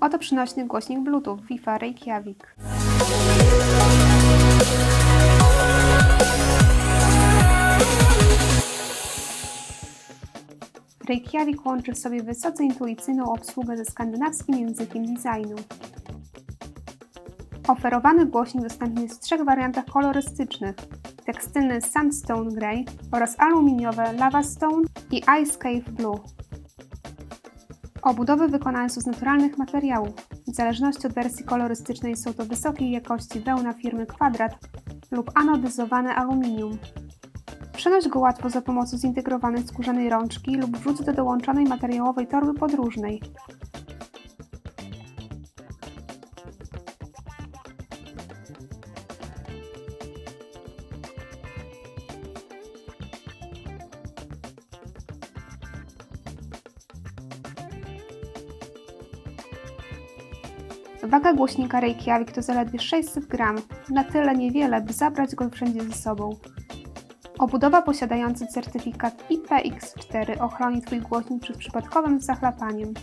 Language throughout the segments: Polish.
Oto przynośny głośnik Bluetooth Wi-Fi Reykjavik. Reykjavik łączy w sobie wysoce intuicyjną obsługę ze skandynawskim językiem designu. Oferowany głośnik dostępny jest w trzech wariantach kolorystycznych: tekstylny Sandstone Grey oraz aluminiowe Lava Stone i Ice Cave Blue. Obudowy wykonane są z naturalnych materiałów. W zależności od wersji kolorystycznej są to wysokiej jakości wełna firmy Kwadrat lub anodyzowane aluminium. Przenoś go łatwo za pomocą zintegrowanej skórzanej rączki lub wrzuć do dołączonej materiałowej torby podróżnej. Waga głośnika Reykjavik to zaledwie 600 gram, na tyle niewiele, by zabrać go wszędzie ze sobą. Obudowa posiadająca certyfikat IPX4 ochroni Twój głośnik przed przypadkowym zachlapaniem.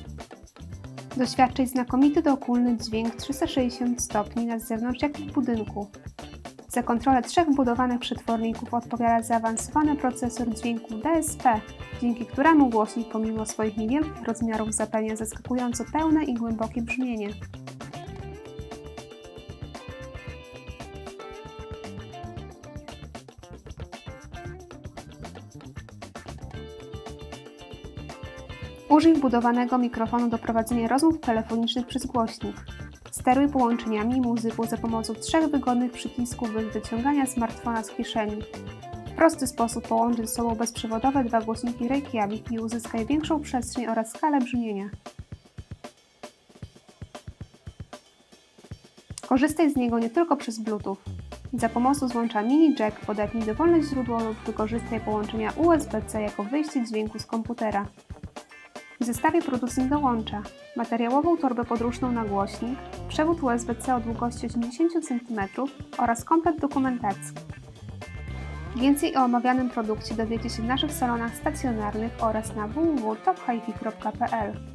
Doświadczaj znakomity dookólny dźwięk 360 stopni na zewnątrz jak i w budynku. Za kontrolę trzech budowanych przetworników odpowiada zaawansowany procesor dźwięku DSP, dzięki któremu głośnik pomimo swoich niewielkich rozmiarów zapewnia zaskakująco pełne i głębokie brzmienie. Użyj wbudowanego mikrofonu do prowadzenia rozmów telefonicznych przez głośnik. Steruj połączeniami i muzyką za pomocą trzech wygodnych przycisków bez wyciągania smartfona z kieszeni. W prosty sposób połączyć ze sobą bezprzewodowe dwa głośniki Reykjavik i uzyskaj większą przestrzeń oraz skalę brzmienia. Korzystaj z niego nie tylko przez Bluetooth. Za pomocą złącza mini jack podepnij dowolne źródło lub wykorzystaj połączenia USB-C jako wyjście dźwięku z komputera. W zestawie producent dołącza materiałową torbę podróżną na głośnik, przewód USB-C o długości 80 cm oraz komplet dokumentacji. Więcej o omawianym produkcie dowiecie się w naszych salonach stacjonarnych oraz na www.tophifi.pl.